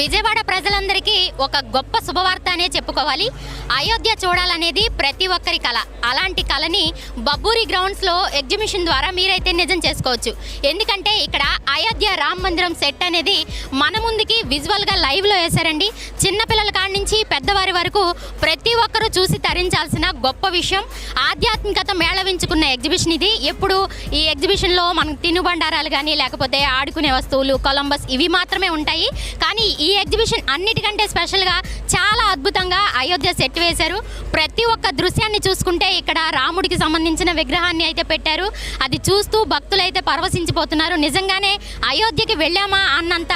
విజయవాడ ఒక గొప్ప శుభవార్త అనే చెప్పుకోవాలి. అయోధ్య చూడాలనేది ప్రతి ఒక్కరి కళ అలాంటి కళని బబ్బూరి గ్రౌండ్స్లో ఎగ్జిబిషన్ ద్వారా మీరైతే నిజం చేసుకోవచ్చు. ఎందుకంటే ఇక్కడ అయోధ్య రామ్ మందిరం సెట్ అనేది మన ముందుకి విజువల్గా లైవ్లో వేశారండి. చిన్నపిల్లల కాడి నుంచి పెద్దవారి వరకు ప్రతి ఒక్కరూ చూసి తరించాల్సిన గొప్ప విషయం. ఆధ్యాత్మికత మేళవించుకున్న ఎగ్జిబిషన్ ఇది. ఎప్పుడు ఈ ఎగ్జిబిషన్లో మనకు తినుబండారాలు కానీ లేకపోతే ఆడుకునే వస్తువులు కొలంబస్ ఇవి మాత్రమే ఉంటాయి. కానీ ఈ ఎగ్జిబిషన్ అన్నిటికంటే స్పెషల్గా చాలా అద్భుతంగా అయోధ్య సెట్ వేశారు. ప్రతి ఒక్క దృశ్యాన్ని చూసుకుంటే ఇక్కడ రాముడికి సంబంధించిన విగ్రహాన్ని అయితే పెట్టారు. అది చూస్తూ భక్తులైతే పరవశించిపోతున్నారు. నిజంగానే అయోధ్యకి వెళ్ళామా అన్నంత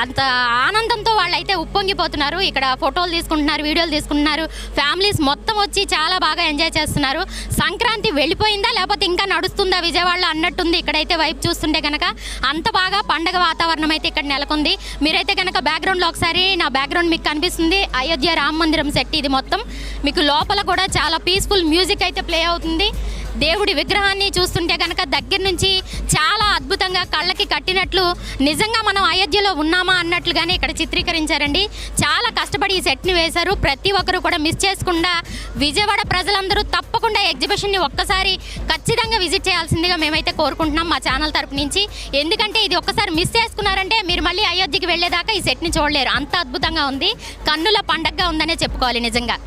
అంత ఆనందంతో వాళ్ళైతే ఉప్పొంగిపోతున్నారు. ఇక్కడ ఫోటోలు తీసుకుంటున్నారు వీడియోలు తీసుకుంటున్నారు. ఫ్యామిలీస్ మొత్తం వచ్చి చాలా బాగా ఎంజాయ్ చేస్తున్నారు. సంక్రాంతి వెళ్ళిపోయిందా లేకపోతే ఇంకా నడుస్తుందా విజయవాడలో అన్నట్టుంది ఇక్కడైతే వైపు చూస్తుంటే కనుక అంత బాగా పండగ వాతావరణం అయితే ఇక్కడ నెలకొంది. మీరైతే కనుక బ్యాక్గ్రౌండ్లో ఒకసారి నా బ్యాక్గ్రౌండ్ మీకు కనిపిస్తుంది. అయోధ్య రామ మందిరం సెట్ ఇది మొత్తం మీకు లోపల కూడా చాలా పీస్ఫుల్ మ్యూజిక్ అయితే ప్లే అవుతుంది. దేవుడి విగ్రహాన్ని చూస్తుంటే కనుక దగ్గర నుంచి చాలా అద్భుతంగా కళ్ళకి కట్టినట్లు నిజంగా మనం అయోధ్యలో ఉన్నామా అన్నట్లుగానే ఇక్కడ చిత్రీకరించారండి. చాలా కష్టపడి ఈ సెట్ని వేశారు. ప్రతి ఒక్కరు కూడా మిస్ చేసుకుండా విజయవాడ ప్రజలందరూ తప్పకుండా ఎగ్జిబిషన్ని ఒక్కసారి ఖచ్చితంగా విజిట్ చేయాల్సిందిగా మేమైతే కోరుకుంటున్నాం మా ఛానల్ తరపు నుంచి. ఎందుకంటే ఇది ఒక్కసారి మిస్ చేసుకున్నారంటే మీరు మళ్ళీ అయోధ్యకి వెళ్ళేదాకా ఈ సెట్ని చూడలేరు. అంత అద్భుతంగా ఉంది. కన్నుల పండగగా ఉందనే చెప్పుకోవాలి నిజంగా.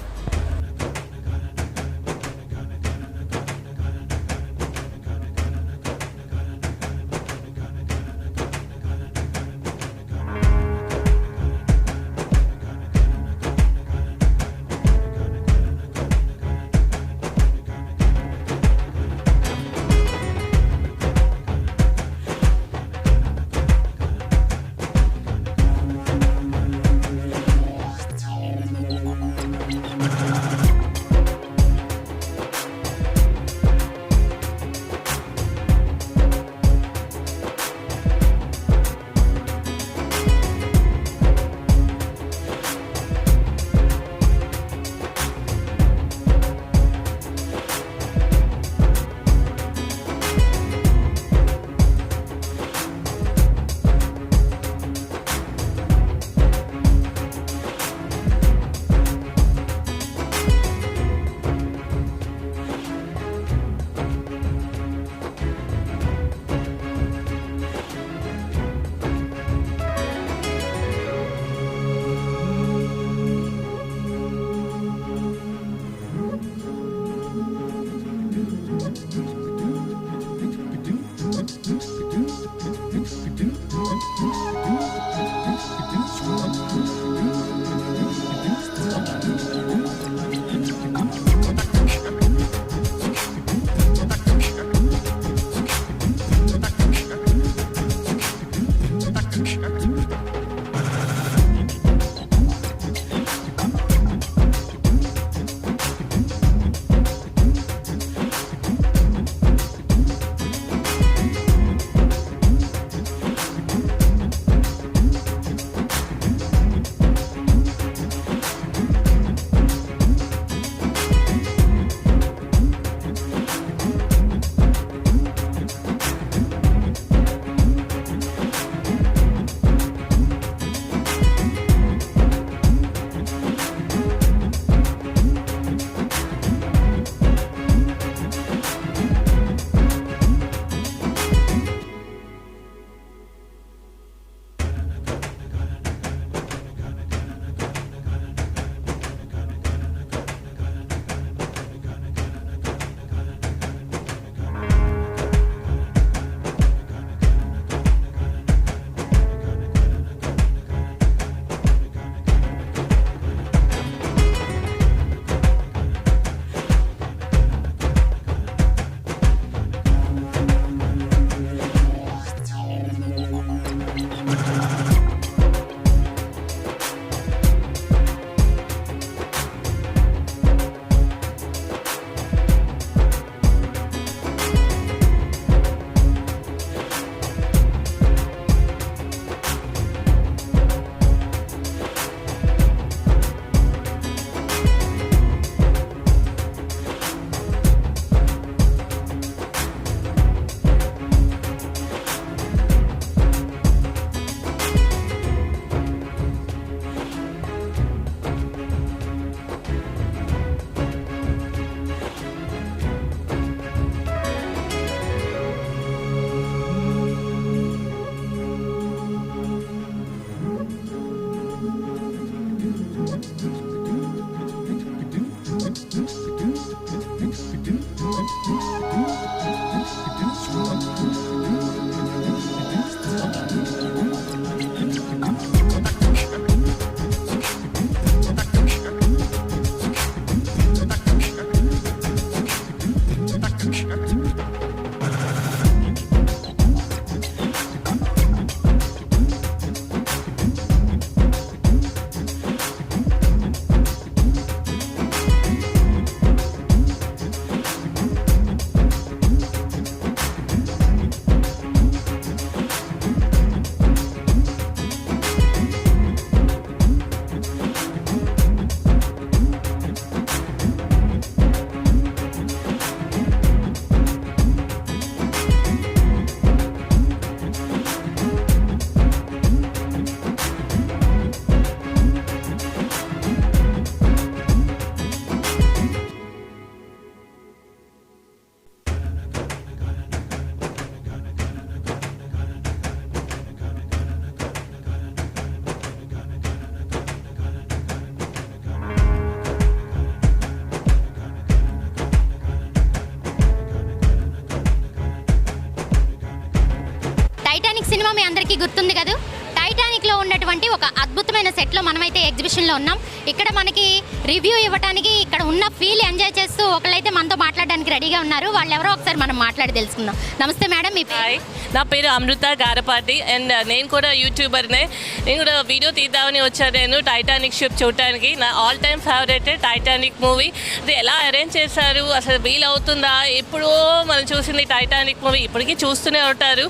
అందరికీ గుర్తుంది కదా? టైటానిక్లో ఉన్నటువంటి ఒక అద్భుత అద్భుతమైన సెట్లో మనమైతే ఎగ్జిబిషన్లో ఉన్నాం. ఇక్కడ మనకి రివ్యూ ఇవ్వడానికి ఇక్కడ ఉన్న ఫీల్ ఎంజాయ్ చేస్తూ ఒకళ్ళైతే మనతో మాట్లాడడానికి రెడీగా ఉన్నారు. వాళ్ళు ఎవరో ఒకసారి మనం మాట్లాడి తెలుసుకుందాం. నమస్తే మేడం మీ హాయ్ నా పేరు అమృత గారపాటి. అండ్ uh, నేను కూడా యూట్యూబర్నే నేను కూడా వీడియో తీద్దామని వచ్చాను నేను టైటానిక్ షిప్ చూడటానికి. నా all time favourite Titanic movie అది ఎలా అరేంజ్ చేశారు? అసలు వీల్ అవుతుందా? ఎప్పుడో మనం చూసింది టైటానిక్ మూవీ ఇప్పటికీ చూస్తూనే ఉంటారు.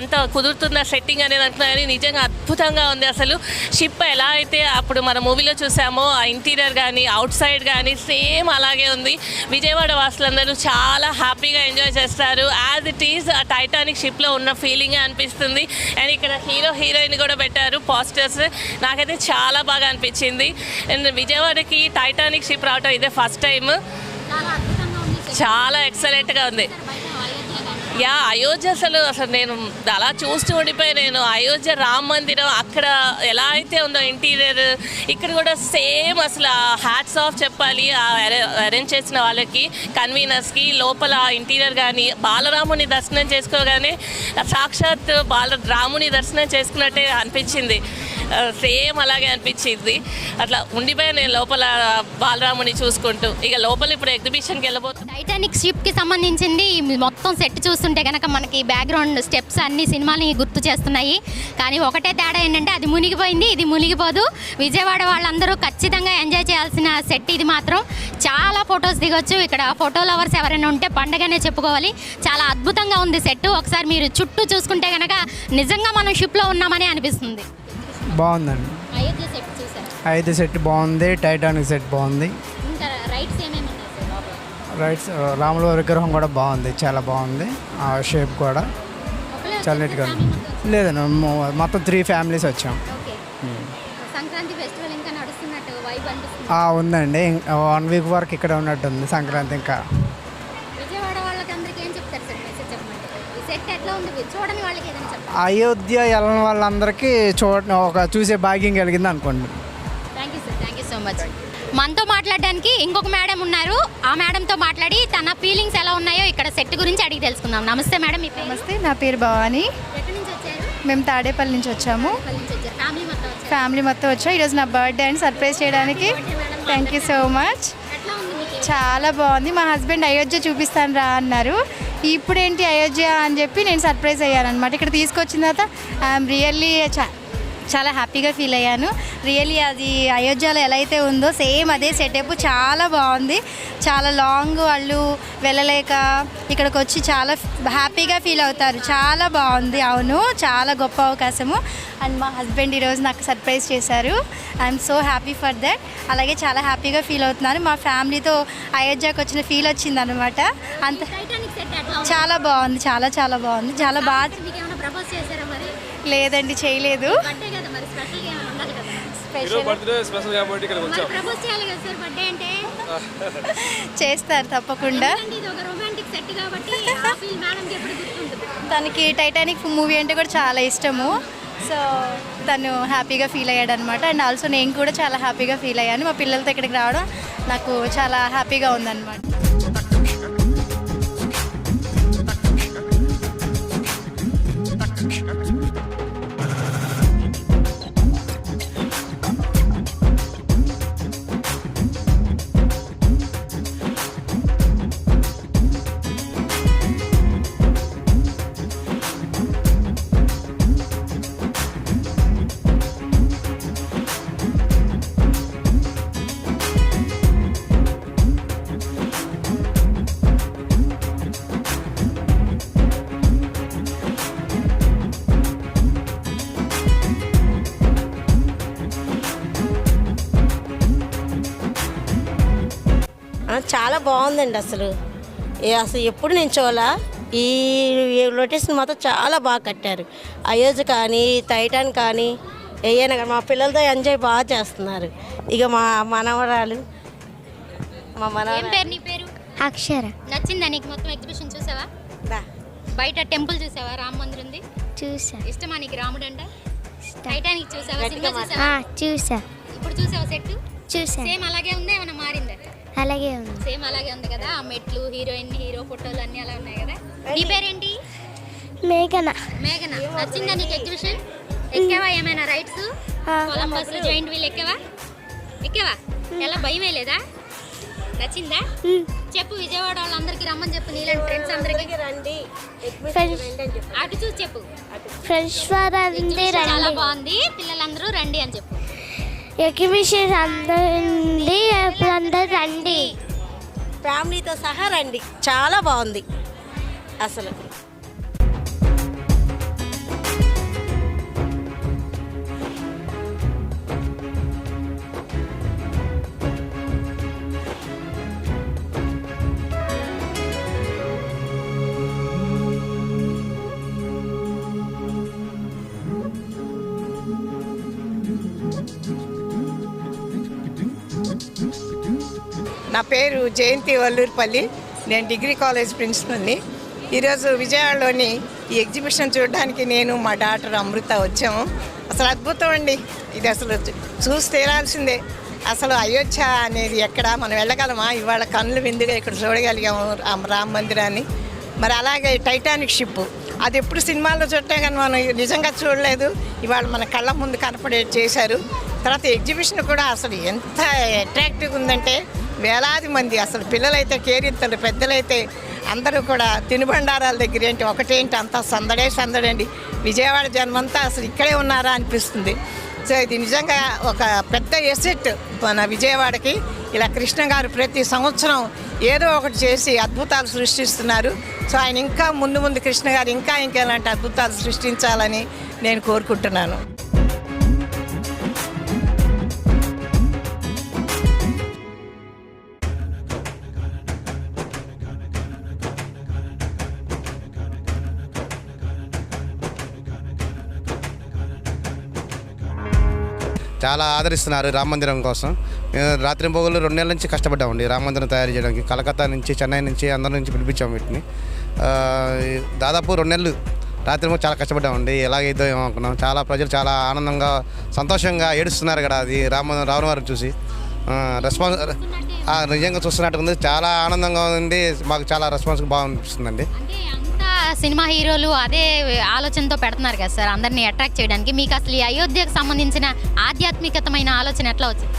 అంత కుదురుతున్న సెట్టింగ్ అనేది అంటున్నారు నిజంగా అద్భుతంగా ఉంది. అసలు షిప్ ఎలా అయితే అప్పుడు మన మూవీలో చూసామో ఆ ఇంటీరియర్ కానీ అవుట్ సైడ్ కానీ సేమ్ అలాగే ఉంది. విజయవాడ వాసులందరూ చాలా హ్యాపీగా ఎంజాయ్ చేస్తారు. యాజ్ ఇట్ ఈస్ ఆ టైటానిక్ షిప్లో ఉన్న ఫీలింగ్ అనిపిస్తుంది. అండ్ ఇక్కడ హీరో హీరోయిన్ కూడా పెట్టారు పోస్టర్స్. నాకైతే చాలా బాగా అనిపించింది. అండ్ విజయవాడకి టైటానిక్ షిప్ రావటం ఇదే ఫస్ట్ టైం చాలా ఎక్సలెంట్గా ఉంది. యా అయోధ్య అసలు అసలు నేను అలా చూస్తూ ఉండిపోయి నేను అయోధ్య రామ మందిరం అక్కడ ఎలా అయితే ఉందో ఇంటీరియర్ ఇక్కడ కూడా సేమ్ అసలు హ్యాట్స్ ఆఫ్ చెప్పాలి అరేంజ్ చేసిన వాళ్ళకి కన్వీనర్స్కి లోపల ఇంటీరియర్ కానీ బాలరాముని దర్శనం చేసుకోగానే సాక్షాత్ బాల రాముని దర్శనం చేసుకున్నట్టే అనిపించింది. సేమ్ అలాగే అనిపించింది. అట్లా ఉండిపోయి నేను లోపల బాలరాముని చూసుకుంటూ. ఇక లోపల ఇప్పుడు ఎగ్జిబిషన్కి వెళ్ళబోతుంది టైటానిక్ షిప్కి సంబంధించింది మొత్తం సెట్ చూస్తుంటే కనుక మనకి బ్యాక్గ్రౌండ్ స్టెప్స్ అన్ని సినిమాలని గుర్తు చేస్తున్నాయి. కానీ ఒకటే తేడా ఏంటంటే అది మునిగిపోయింది ఇది మునిగిపోదు. విజయవాడ వాళ్ళందరూ ఖచ్చితంగా ఎంజాయ్ చేయాల్సిన సెట్ ఇది మాత్రం. చాలా ఫొటోస్ దిగొచ్చు. ఇక్కడ ఫోటో లవర్స్ ఎవరైనా ఉంటే పండగనే చెప్పుకోవాలి. చాలా అద్భుతంగా ఉంది సెట్ ఒకసారి మీరు చుట్టూ చూసుకుంటే కనుక నిజంగా మనం షిప్లో ఉన్నామని అనిపిస్తుంది. బాగుందండి. ఐదు సెట్ బాగుంది టైటానిక్ సెట్ బాగుంది. రైట్స్ రాముల విగ్రహం కూడా బాగుంది చాలా బాగుంది ఆ షేప్ కూడా. చాలా? నీట్గా ఉంది? లేదండి మొత్తం త్రీ ఫ్యామిలీస్ వచ్చాం. ఉందండి వన్ వీక్ వరకు ఇక్కడ ఉన్నట్టుంది సంక్రాంతి ఇంకా విజయవాడ వాళ్ళకి అందరికి ఏం చెప్తారు సార్ మెసేజ్ చెప్పమంటే ఈ సెట్ ఎట్లా ఉంది మీరు చూడని వాళ్ళకి ఏదైనా చెప్పండి. అయోధ్య వెళ్ళని వాళ్ళందరికీ చూడ ఒక చూసే భాగ్యం కలిగింది అనుకోండి. Thank you sir thank you so much మనతో మాట్లాడడానికి ఇంకొక మేడం ఉన్నారు. ఆ మేడంతో మాట్లాడి తన ఫీలింగ్స్ ఎలా ఉన్నాయో ఇక్కడ సెట్ గురించి అడిగి తెలుసుకుందాం. నమస్తే మేడం మీ పేరు? నమస్తే నా పేరు భవాని. ఎక్కడి నుంచి వచ్చారు? మేము తాడేపల్లి నుంచి వచ్చాము. ఫ్యామిలీ మొత్తం వచ్చారు? ఫ్యామిలీ మొత్తం వచ్చాం. ఈరోజు నా బర్త్డే అండ్ సర్ప్రైజ్ చేయడానికి. థ్యాంక్ యూ సో మచ్ ఎట్లా ఉంది మీకు? చాలా బాగుంది. మా హస్బెండ్ అయోధ్య చూపిస్తాను రా అన్నారు. ఇప్పుడేంటి అయోధ్య అని చెప్పి నేను సర్ప్రైజ్ అయ్యాను అనమాట ఇక్కడ తీసుకొచ్చిన తర్వాత ఐఎమ్ రియల్లీ చా చాలా హ్యాపీగా ఫీల్ అయ్యాను. రియల్లీ అది అయోధ్యలో ఎలా అయితే ఉందో సేమ్ అదే సెటప్ చాలా బాగుంది. చాలా లాంగ్ వాళ్ళు వెళ్ళలేక ఇక్కడికి వచ్చి చాలా హ్యాపీగా ఫీల్ అవుతారు. చాలా బాగుంది అవును. చాలా గొప్ప అవకాశము. అండ్ మా హస్బెండ్ ఈరోజు నాకు సర్ప్రైజ్ చేశారు. I'm so happy for that అలాగే చాలా హ్యాపీగా ఫీల్ అవుతున్నాను మా ఫ్యామిలీతో అయోధ్యకు వచ్చిన ఫీల్ వచ్చింది అనమాట అంత చాలా బాగుంది చాలా చాలా బాగుంది. చాలా బాగా మీకు ఏమైనా ప్రపోజ్ చేశారా మరి? లేదండి చేయలేదు. చేస్తారు తప్పకుండా. ఎందుకంటే ఇది ఒక రొమాంటిక్ సెట్ కాబట్టి ఆ ఫీల్ మేడంకి ఎప్పుడు గుర్తుంటుంది. తనకి టైటానిక్ మూవీ అంటే కూడా చాలా ఇష్టము. సో తను హ్యాపీగా ఫీల్ అయ్యాడు అనమాట అండ్ ఆల్సో నేను కూడా చాలా హ్యాపీగా ఫీల్ అయ్యాను. మా పిల్లలతో ఇక్కడికి రావడం నాకు చాలా హ్యాపీగా ఉందన్నమాట బాగుందండి అసలు. ఏ అసలు ఎప్పుడు నేను చూడాల. ఈ లొకేషన్ మాత్రం చాలా బాగా కట్టారు. అయోధ్య కానీ టైటాన్ కానీ ఏయైనా కానీ మా పిల్లలతో ఎంజాయ్ బాగా చేస్తున్నారు. ఇక మా మనవరాలు మా ఏం మనవరాలు పేరు నీ పేరు? అక్షర. నచ్చిందా నీకు మొత్తం ఎగ్జిబిషన్ చూసావా? దా. బయట టెంపుల్ చూసావా? రామ మందిర్ ఉంది. చూసా. ఇష్టమా నీకు రాముడు అంటే టైటానిక్ చూసావా? సినిమా ఆ, చూసావా? చూసా. ఇప్పుడు చూసావా సెట్ చూసా. సేమ్ అలాగే ఉందా? ఏమైనా మారిందా? అలాగే ఉంది. సేమ్ అలాగే ఉంది కదా? ఆ మెట్లు హీరోయిన్ హీరో ఫోటోలు అన్నీ అలా ఉన్నాయి కదా? నీ పేరేంటి? మేఘన. మేఘన. నచ్చిందా నీకు ఎగ్జిబిషన్? ఎక్కావా ఏమైనా రైడ్స్? కొలంబస్ జాయింట్ వీల్ ఎక్కావా? ఎక్కావా? ఎలా? భయమే లేదా నచ్చిందా? చెప్పు విజయవాడ వాళ్ళందరికీ రమ్మని చెప్పు నీలాంటి ఫ్రెండ్స్ అందరికి. రండి. అటు చూసి చెప్పు. ఫ్రెండ్స్ చాలా రండి. బాగుంది. పిల్లలందరూ రండి అని చెప్పు. ఎగ్జిబిషన్ అందరి అందరు రండి. ఫ్యామిలీతో సహా రండి. చాలా బాగుంది. అసలు. నా పేరు జయంతి వల్లూరుపల్లి. నేను డిగ్రీ కాలేజ్ ప్రిన్సిపల్ని. ఈరోజు విజయవాడలోని ఈ ఎగ్జిబిషన్ చూడడానికి నేను మా డాక్టర్ అమృత వచ్చాము. అసలు అద్భుతం అండి. ఇది అసలు చూసి తీరాల్సిందే అసలు అయోధ్య అనేది ఎక్కడ? మనం వెళ్ళగలమా? ఇవాళ కళ్ళు విందుగా ఇక్కడ చూడగలిగాము రామ రామ మందిరాన్ని. మరి అలాగే టైటానిక్ షిప్. అది ఎప్పుడు సినిమాల్లో చూడటం కానీ మనం నిజంగా చూడలేదు. ఇవాళ మన కళ్ళ ముందు కనపడే చేశారు. తర్వాత ఎగ్జిబిషన్ కూడా అసలు ఎంత అట్రాక్టివ్గా ఉందంటే వేలాది మంది అసలు పిల్లలైతే కేరింతలు పెద్దలైతే అందరూ కూడా తినుబండారాల దగ్గర ఏంటి ఒకటేంటి అంతా సందడే సందడండి విజయవాడ జన్మంతా అసలు ఇక్కడే ఉన్నారా అనిపిస్తుంది. సో ఇది నిజంగా ఒక పెద్ద ఎసెట్ మన విజయవాడకి. ఇలా కృష్ణ గారు ప్రతి సంవత్సరం ఏదో ఒకటి చేసి అద్భుతాలు సృష్టిస్తున్నారు. సో ఆయన ఇంకా ముందు ముందు కృష్ణ గారు ఇంకా ఇంకా ఇలాంటి అద్భుతాలు సృష్టించాలని నేను కోరుకుంటున్నాను. చాలా ఆదరిస్తున్నారు రామ మందిరం కోసం. మేము రాత్రి పోగులు రెండు నెలల నుంచి కష్టపడ్డామండి రామ మందిరం తయారు చేయడానికి. కలకత్తా నుంచి చెన్నై నుంచి అందరి నుంచి పిలిపించాము వీటిని. దాదాపు రెండు నెలలు రాత్రి చాలా కష్టపడ్డామండి ఎలాగైతే ఏమో అనుకున్నాం చాలా ప్రజలు చాలా ఆనందంగా సంతోషంగా ఏడుస్తున్నారు కదా అది రామ రావణ వారిని చూసి. రెస్పాన్స్ నిజంగా చూస్తున్నట్టు ఉంది. చాలా ఆనందంగా ఉంది. మాకు చాలా రెస్పాన్స్ బాగా అనిపిస్తుందండి. సినిమా హీరోలు అదే ఆలోచనతో పెడుతున్నారు కదా సార్ అందరినీ అట్రాక్ట్ చేయడానికి. మీకు అసలు ఈ అయోధ్యకు సంబంధించిన ఆధ్యాత్మికతమైన ఆలోచన ఎట్లా వచ్చింది?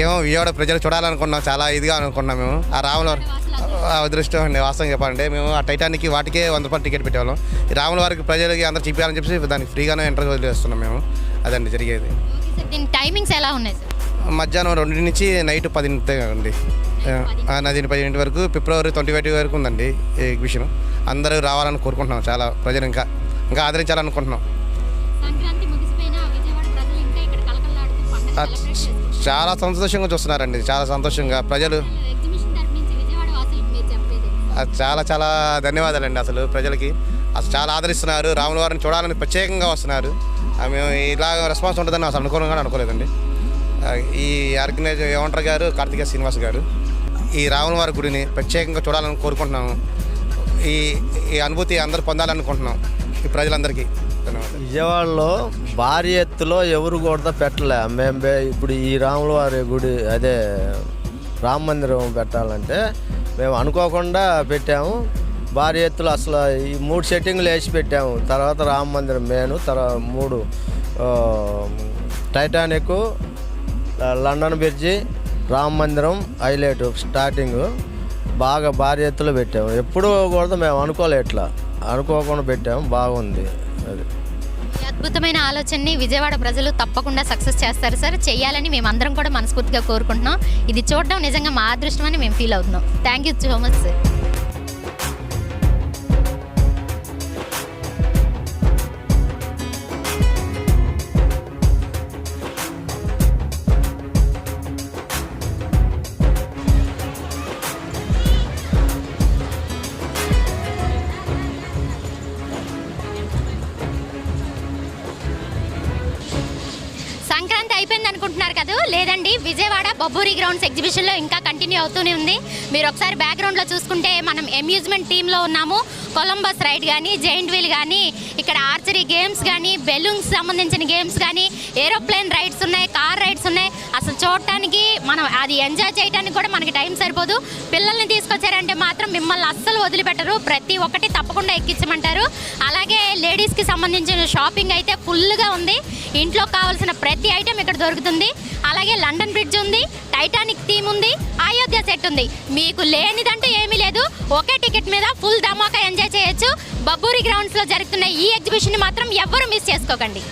ఏమో విజయవాడ ప్రజలు చూడాలనుకున్నాం చాలా ఇదిగా అనుకున్నాం మేము. ఆ రాముల అదృష్టం అండి వాస్తవం చెప్పాలంటే. మేము ఆ టైటానిక్కి వాటికే వంద రూపాయలు టికెట్ పెట్టేవాళ్ళం. రాముల వారికి ప్రజలకి అందరూ చూపించాలని చెప్పి దానికి ఫ్రీగానే ఎంటర్ వదిలేస్తున్నాం మేము. అదండి జరిగేది. దీని టైమింగ్స్ ఎలా ఉన్నాయి సార్? మధ్యాహ్నం రెండు నుంచి నైట్ పదింటి అండి. నది పదింటి వరకు ఫిబ్రవరి ట్వంటీ ఫైవ్ వరకు ఉందండి ఈ ఎగ్జిబిషన్ అందరూ రావాలని కోరుకుంటున్నాం చాలా ప్రజలు ఇంకా ఇంకా ఆదరించాలనుకుంటున్నాం. చాలా సంతోషంగా చూస్తున్నారండి చాలా సంతోషంగా ప్రజలు. చాలా చాలా ధన్యవాదాలండి అసలు ప్రజలకి. అసలు చాలా ఆదరిస్తున్నారు రాముల వారిని చూడాలని ప్రత్యేకంగా వస్తున్నారు. మేము ఇలాగ రెస్పాన్స్ ఉంటుందని అసలు అనుకోవడం అనుకోలేదండి. ఈ ఆర్గనైజర్ ఏమంటారు గారు కార్తికేయ శ్రీనివాస్ గారు. ఈ రాముల వారి గుడిని ప్రత్యేకంగా చూడాలని కోరుకుంటున్నాము. ఈ ఈ అనుభూతి అందరు పొందాలనుకుంటున్నాం. ఈ ప్రజలందరికీ. విజయవాడలో భారీ ఎత్తులో ఎవరు కూడా పెట్టలే. మేము ఇప్పుడు ఈ రాముల వారి గుడి అదే రామ మందిరం పెట్టాలంటే మేము అనుకోకుండా పెట్టాము. భారీ ఎత్తులో అసలు ఈ మూడు సెట్టింగ్లు వేసి పెట్టాము. తర్వాత రామ మందిరం మేను తర్వాత మూడు టైటానిక్ లండన్ బ్రిడ్జి రామ మందిరం హైలైట్ స్టార్టింగ్. బాగా భారీ ఎత్తులో పెట్టాము. ఎప్పుడూ కూడా మేము అనుకోలే ఇట్లా. అనుకోకుండా పెట్టాము. బాగుంది. అది. అద్భుతమైన ఆలోచనని విజయవాడ ప్రజలు తప్పకుండా సక్సెస్ చేస్తారు సార్. చేయాలని మేము అందరం కూడా మనస్ఫూర్తిగా కోరుకుంటున్నాం. ఇది చూడడం నిజంగా మా అదృష్టం అని మేము ఫీల్ అవుతున్నాం. Thank you so much sir. Bobburi grounds ఎగ్జిబిషన్లో ఇంకా కంటిన్యూ అవుతూనే ఉంది. మీరు ఒకసారి బ్యాక్గ్రౌండ్లో చూసుకుంటే మనం అమ్యూజ్మెంట్ టీంలో ఉన్నాము. కొలంబస్ రైడ్ కానీ జైంట్ వీల్ కానీ ఇక్కడ ఆర్చరీ గేమ్స్ కానీ బెలూన్స్ సంబంధించిన గేమ్స్ కానీ ఏరోప్లేన్ రైడ్స్ ఉన్నాయి కార్ రైడ్స్ ఉన్నాయి. అసలు చూడటానికి మనం అది ఎంజాయ్ చేయడానికి కూడా మనకి టైం సరిపోదు. పిల్లల్ని తీసుకొచ్చారంటే మాత్రం మిమ్మల్ని అస్సలు వదిలిపెట్టరు. ప్రతి ఒక్కటి తప్పకుండా ఎక్కించమంటారు. అలాగే లేడీస్కి సంబంధించిన షాపింగ్ అయితే ఫుల్గా ఉంది. ఇంట్లో కావాల్సిన ప్రతి ఐటెం ఇక్కడ దొరుకుతుంది. అలాగే లండన్ బ్రిడ్జ్ ఉంది టైటానిక్ థీమ్ ఉంది అయోధ్య సెట్ ఉంది. మీకు లేనిదంటూ ఏమీ లేదు. ఒకే టికెట్ మీద ఫుల్ ధమాకా ఎంజాయ్ చేయొచ్చు. బబ్బూరి గ్రౌండ్స్లో జరుగుతున్న ఈ ఎగ్జిబిషన్ మాత్రం ఎవ్వరూ మిస్ చేసుకోకండి.